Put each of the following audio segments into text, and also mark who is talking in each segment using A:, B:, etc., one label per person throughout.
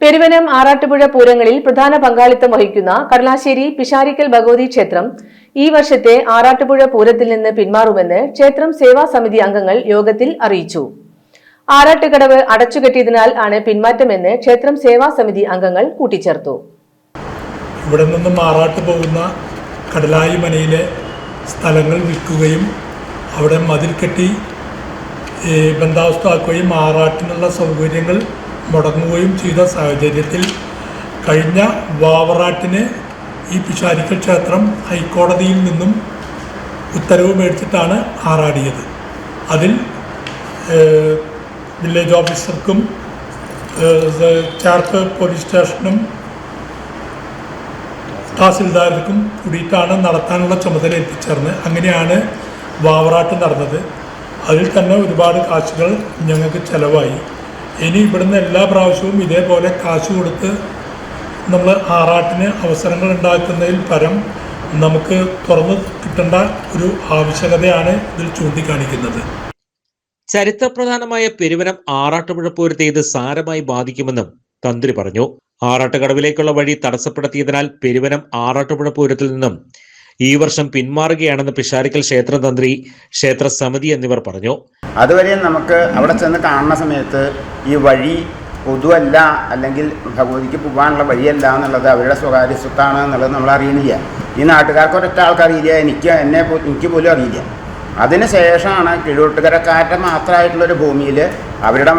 A: പെരുവനം ആറാട്ടുപുഴ പൂരങ്ങളിൽ പ്രധാന പങ്കാളിത്തം വഹിക്കുന്ന കടലാശ്ശേരി പിഷാരിക്കൽ ഭഗവതി ക്ഷേത്രം ഈ വർഷത്തെ ആറാട്ടുപുഴ പൂരത്തിൽ നിന്ന് പിന്മാറുമെന്ന് ക്ഷേത്രം സേവാ സമിതി അംഗങ്ങൾ യോഗത്തിൽ അറിയിച്ചു. ആറാട്ടുകടവ് അടച്ചുകെട്ടിയതിനാൽ ആണ് പിന്മാറ്റമെന്ന് ക്ഷേത്രം സേവാ സമിതി അംഗങ്ങൾ കൂട്ടിച്ചേർത്തു.
B: ഇവിടെ നിന്നും ആറാട്ട് പോകുന്ന കടലായി മനയിലെ സ്ഥലങ്ങൾ വിൽക്കുകയും അവിടെ മതിൽ കെട്ടി ബന്ധാവസ്ഥയാക്കുകയും ആറാട്ടിനുള്ള സൗകര്യങ്ങൾ മുടങ്ങുകയും ചെയ്ത സാഹചര്യത്തിൽ കഴിഞ്ഞ വാവറാട്ടിന് ഈ പിഷാരിക്കൽ ക്ഷേത്രം ഹൈക്കോടതിയിൽ നിന്നും ഉത്തരവ് മേടിച്ചിട്ടാണ് ആറാടിയത്. അതിൽ വില്ലേജ് ഓഫീസർക്കും ചേർത്ത് പോലീസ് സ്റ്റേഷനും തഹസിൽദാർക്കും കൂടിയിട്ടാണ് നടത്താനുള്ള ചുമതല എത്തിച്ചേർന്ന് അങ്ങനെയാണ് വാവറാട്ട് നടന്നത്. അതിൽ തന്നെ ഒരുപാട് കാശുകൾ ഞങ്ങൾക്ക് ചിലവായി. ഇനി ഇവിടുന്ന് എല്ലാ പ്രാവശ്യവും ഇതേപോലെ കാശ് കൊടുത്ത് നമ്മൾ ആറാട്ടിന് അവസരങ്ങൾ ഉണ്ടാക്കുന്നതിൽ പരം നമുക്ക് തുറന്നു കിട്ടേണ്ട ഒരു ആവശ്യകതയാണ് ഇതിൽ ചൂണ്ടിക്കാണിക്കുന്നത്.
C: ചരിത്രപ്രധാനമായ പെരുവനം ആറാട്ടുപുഴ പൂരത്തെ ഇത് സാരമായി ബാധിക്കുമെന്നും തന്ത്രി പറഞ്ഞു. ആറാട്ടുകടവിലേക്കുള്ള വഴി തടസ്സപ്പെടുത്തിയതിനാൽ പെരുവനം ആറാട്ടുപുഴ പൂരത്തിൽ നിന്നും ഈ വർഷം പിന്മാറുകയാണെന്ന് പിഷാരിക്കൽ ക്ഷേത്ര തന്ത്രി ക്ഷേത്ര സമിതി എന്നിവർ പറഞ്ഞു.
D: അതുവരെ നമുക്ക് അവിടെ ചെന്ന് കാണുന്ന സമയത്ത് ഈ വഴി പൊതുവല്ല അല്ലെങ്കിൽ ഭഗവതിക്ക് പോകാനുള്ള വഴിയല്ല എന്നുള്ളത് അവരുടെ സ്വകാര്യ സ്വത്താണ് എന്നുള്ളത് നമ്മൾ അറിയണില്ല ഈ നാട്ടുകാർക്ക് ഒരൊറ്റ ആൾക്കറിയില്ല എനിക്ക് എന്നെ എനിക്ക് പോലും അറിയില്ല. അതിനുശേഷമാണ് ശേഷമാണ് കിഴൂട്ടുകരക്കാരുടെ മാത്രമായിട്ടുള്ളൊരു ഭൂമിയിൽ അവരുടെ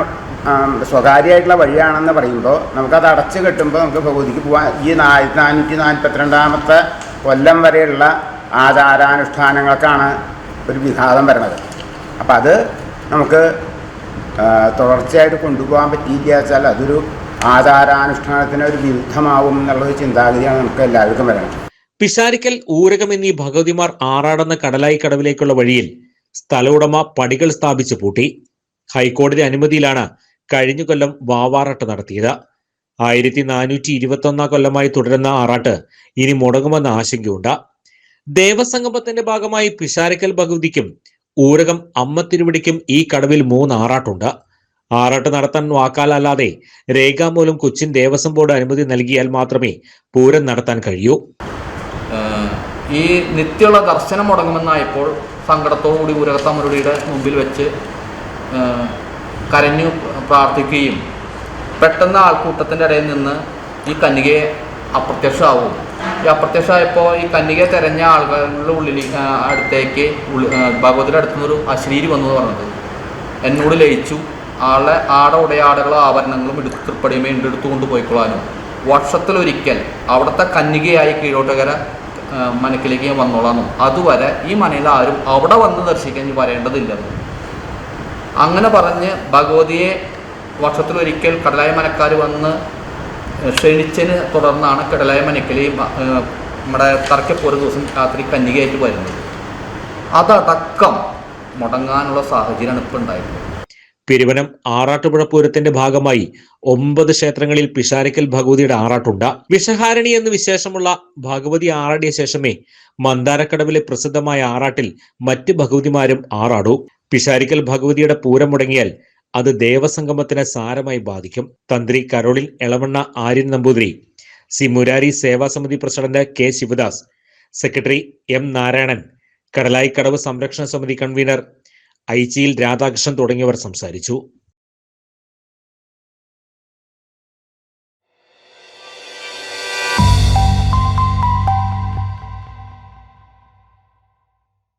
D: സ്വകാര്യമായിട്ടുള്ള വഴിയാണെന്ന് പറയുമ്പോൾ നമുക്കത് അടച്ചു കെട്ടുമ്പോൾ നമുക്ക് ഭഗവതിക്ക് പോകാൻ ഈ നാ- നാനൂറ്റി നാൽപ്പത്തിരണ്ടാമത്തെ കൊല്ലം വരെയുള്ള ആചാരാനുഷ്ഠാനങ്ങൾക്കാണ് ഒരു വിഘാതം വരുന്നത്. അപ്പം അത് നമുക്ക് തുടർച്ചയായിട്ട് കൊണ്ടുപോകാൻ പറ്റിയില്ല വെച്ചാൽ അതൊരു ആചാരാനുഷ്ഠാനത്തിന് ഒരു വിരുദ്ധമാവും എന്നുള്ളൊരു ചിന്താഗതിയാണ് നമുക്ക് എല്ലാവർക്കും വരണം
C: പിശാരിക്കൽ ഊരകം എന്നീ ഭഗവതിമാർ ആറാടുന്ന കടലായി കടവിലേക്കുള്ള വഴിയിൽ സ്ഥലഉടമ പടികൾ സ്ഥാപിച്ചു പൂട്ടി. ഹൈക്കോടതി അനുമതിയിലാണ് കഴിഞ്ഞ കൊല്ലം വാവാറാട്ട് നടത്തിയത്. ആയിരത്തി നാനൂറ്റി ഇരുപത്തി ഒന്നാം കൊല്ലമായി തുടരുന്ന ആറാട്ട് ഇനി മുടങ്ങുമെന്ന ആശങ്കയുണ്ട്. ദേവസംഗമത്തിന്റെ ഭാഗമായി പിഷാരക്കൽ ഭഗവതിക്കും ഊരകം അമ്മ തിരുവടിക്കും ഈ കടവിൽ മൂന്ന് ആറാട്ടുണ്ട്. ആറാട്ട് നടത്താൻ വാക്കാലല്ലാതെ രേഖാമൂലം കൊച്ചിൻ ദേവസ്വം ബോർഡ് അനുമതി നൽകിയാൽ മാത്രമേ പൂരം നടത്താൻ കഴിയൂ.
E: ഈ നിത്യമുള്ള ദർശനം മുടങ്ങുമെന്നായപ്പോൾ സങ്കടത്തോടുകൂടി ഉരകത്തമരുടിയുടെ മുമ്പിൽ വെച്ച് കരഞ്ഞു പ്രാർത്ഥിക്കുകയും പെട്ടെന്ന് ആൾക്കൂട്ടത്തിന്റെ ഇടയിൽ നിന്ന് ഈ കന്യകയെ അപ്രത്യക്ഷമാവും. ഈ അപ്രത്യക്ഷമായപ്പോൾ ഈ കന്യകയെ തെരഞ്ഞ ആളുകളുടെ ഉള്ളിൽ അടുത്തേക്ക് ഉള്ളി ഭഗവതിയുടെ അടുത്തു നിന്നൊരു അശ്രീരി വന്നു എന്ന് പറഞ്ഞത്. എന്നോട് ലയിച്ചു. ആളെ ആടെ ഉടയാടകളും ആഭരണങ്ങളും എടുത്ത് തൃപ്പടിയുമേ ഉണ്ട് കൊണ്ടുപോയിക്കൊള്ളാനും. വർഷത്തിലൊരിക്കൽ അവിടുത്തെ കന്യകയായി കീഴോട്ടകര മനക്കിലേക്ക് ഞാൻ വന്നോളാമെന്നും അതുവരെ ഈ മനയിൽ ആരും അവിടെ വന്ന് ദർശിക്കാൻ ഇനി വരേണ്ടതില്ലെന്നും. അങ്ങനെ പറഞ്ഞ് ഭഗവതിയെ വർഷത്തിലൊരിക്കൽ കടലായ മനക്കാർ വന്ന് ക്ഷണിച്ചതിന് തുടർന്നാണ് കടലായ മനക്കൽ നമ്മുടെ തറക്കപ്പോര ദിവസം രാത്രി കന്യകയായിട്ട് വരുന്നത്. അതടക്കം മുടങ്ങാനുള്ള സാഹചര്യമാണ് ഇപ്പോൾ ഉണ്ടായിരുന്നത്
C: പെരുവനം ആറാട്ടുപുഴ പൂരത്തിന്റെ ഭാഗമായി ഒമ്പത് ക്ഷേത്രങ്ങളിൽ പിഷാരിക്കൽ ഭഗവതിയുടെ ആറാട്ടുണ്ട്. വിഷഹാരണി എന്ന് വിശേഷമുള്ള ഭഗവതി ആറാടിയ ശേഷമേ മന്ദാരക്കടവിലെ പ്രസിദ്ധമായ ആറാട്ടിൽ മറ്റ് ഭഗവതിമാരും ആറാടൂ. പിഷാരിക്കൽ ഭഗവതിയുടെ പൂരം മുടങ്ങിയാൽ അത് ദേവസംഗമത്തിനെ സാരമായി ബാധിക്കും. തന്ത്രി കരോളിൽ Elavanna Aryan Namboothiri C Murari Seva Samiti president K Sivadas secretary M Narayanan Kadalayikkadavu സംരക്ഷണ സമിതി കൺവീനർ ഐച്ചിയിൽ രാധാകൃഷ്ണൻ തുടങ്ങിയവർ സംസാരിച്ചു.